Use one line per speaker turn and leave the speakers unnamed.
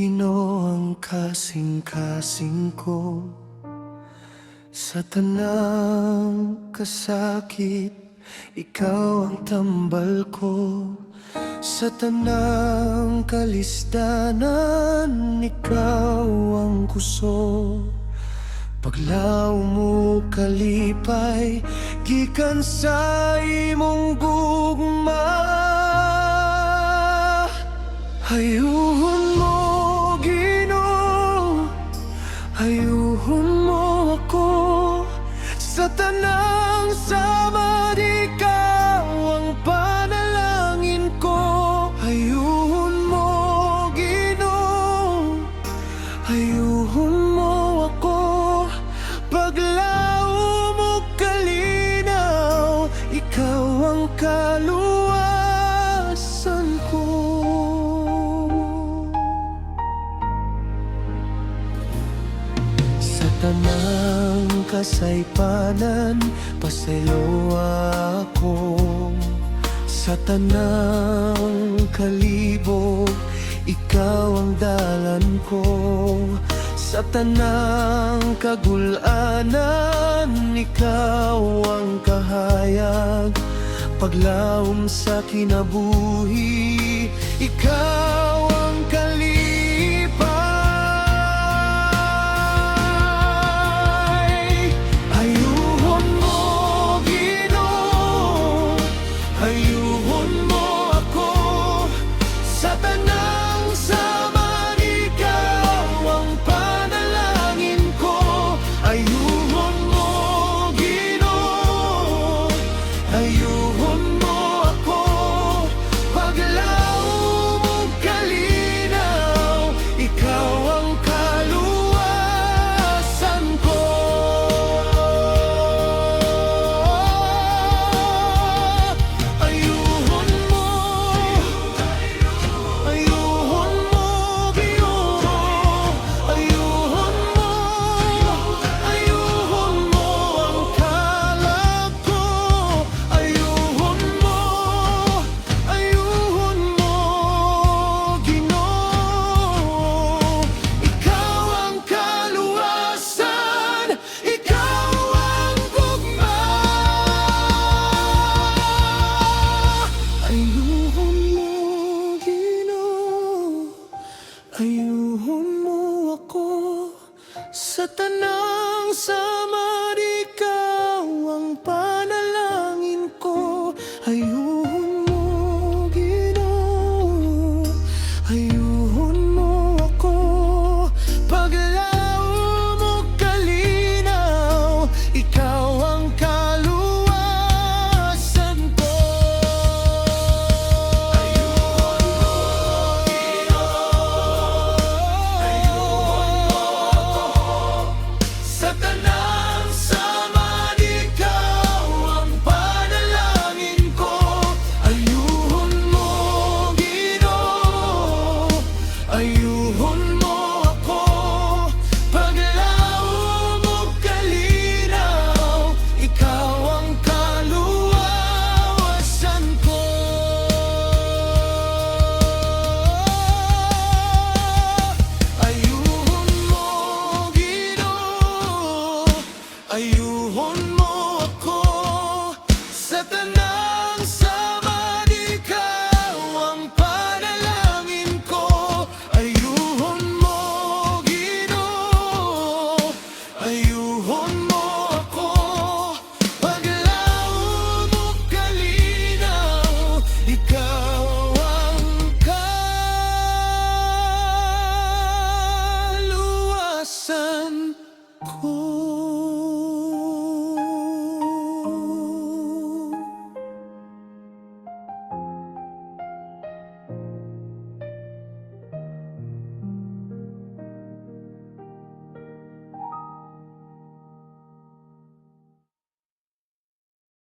Ginoo ang kasing-kasing ko. Sa tanang kasakit, ikaw ang tambal ko. Sa tanang kalisdanan, ikaw ang kuso Paglaw mo kalipay, gikan sa imong gugma. Hayuhon Sa tanang sama ikaw ang panalangin ko. Hayuhon mo, Ginoo. Hayuhon mo ako. Paglaw mo kalinaw. Ikaw ang kaluwasan Tanang kasaypanan Paselo ako Sa tanang kalibog Ikaw ang dalan ko Sa tanang kagulanan. Ikaw ang kahayag Paglaom sa kinabuhi. Ikaw tanang sa